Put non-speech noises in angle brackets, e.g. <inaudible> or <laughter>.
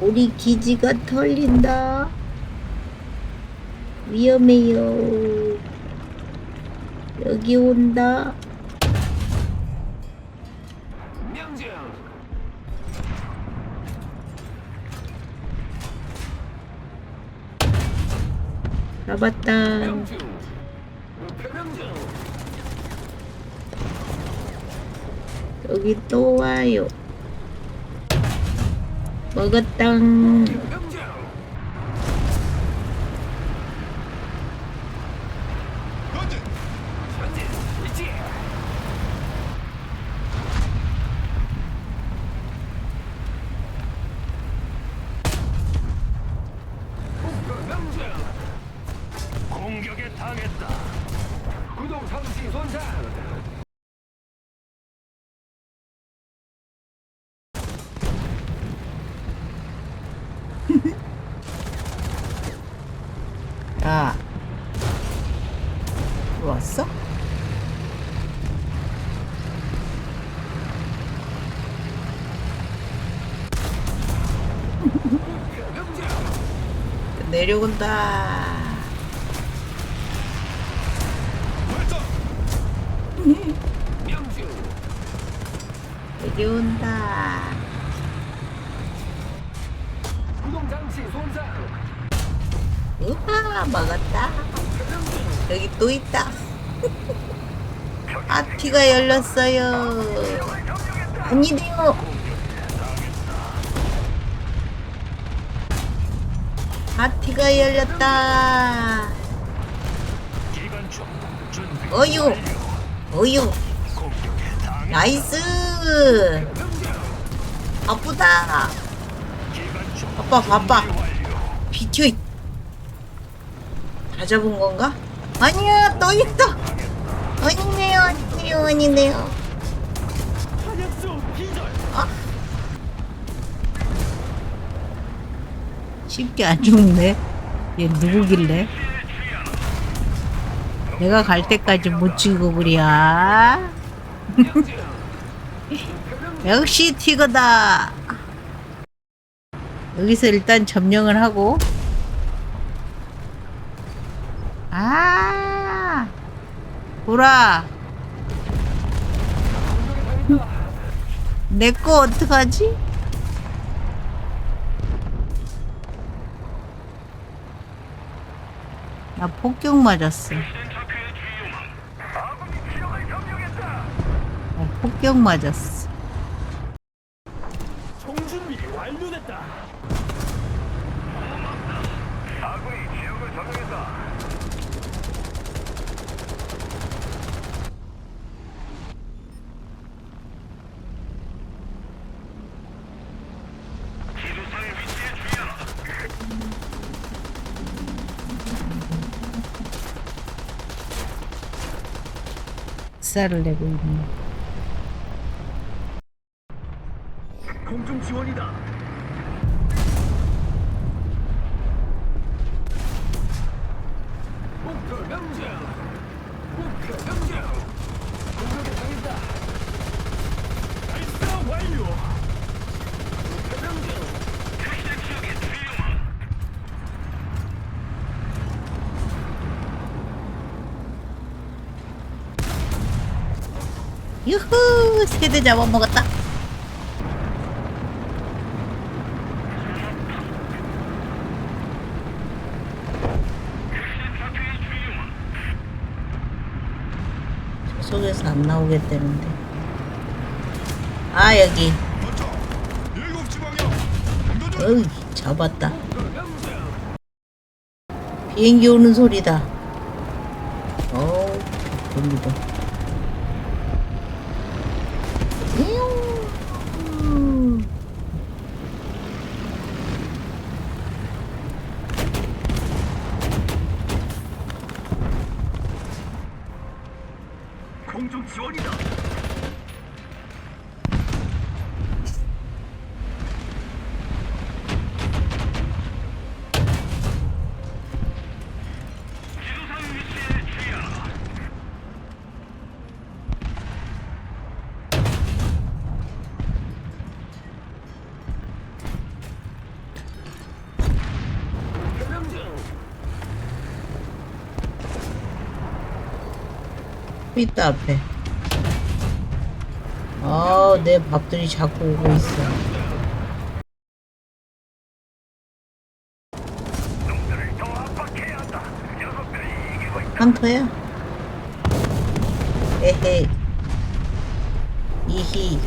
우리 기지가 털린다. 위험해요. 여기 온다. 명중 잡았다. 여기 또 와요. 먹었당. 공격에 당했다 구동 상시 손상 야. 왔어? <laughs> 내려온다. <laughs> 내려온다. 구동 장치 손상 우와, 먹었다. 여기 또 있다. <laughs> 파티가 열렸어요. 아니래요. 파티가 열렸다. 기관총 준비 어유, 어유, 나이스. 아프다. 바빠. 완료 비켜. 다 잡은 건가? 아니야, 또 있다. 아니네요, 아니네요, 아니네요. 기절 쉽게 안 죽네. 얘 누구길래? 내가 갈 때까지 못 죽어버려. 명중 <laughs> 역시 티거다. 여기서 일단 점령을 하고. 아, 보라. 내 거 어떡하지? 나 폭격 맞았어. 나 폭격 맞았어. 총 준비 완료됐다 아군이 지역을 점령했다 기두상의 위치에 주의하라 쌀을 내고 있네. 공중 지원이다. 공격에 당했다. 발사 완료 목표 명중 표시된 지역에 주의하라 유후! 세대 잡아먹었다. 속에서 안 나오겠다는데. 아, 여기. 어이, 잡았다. 비행기 오는 소리다. 어우, 돌리고. 있다 앞에. 아, 내 밥들이 자꾸 오고 있어. 한터야? 에헤이. 이히.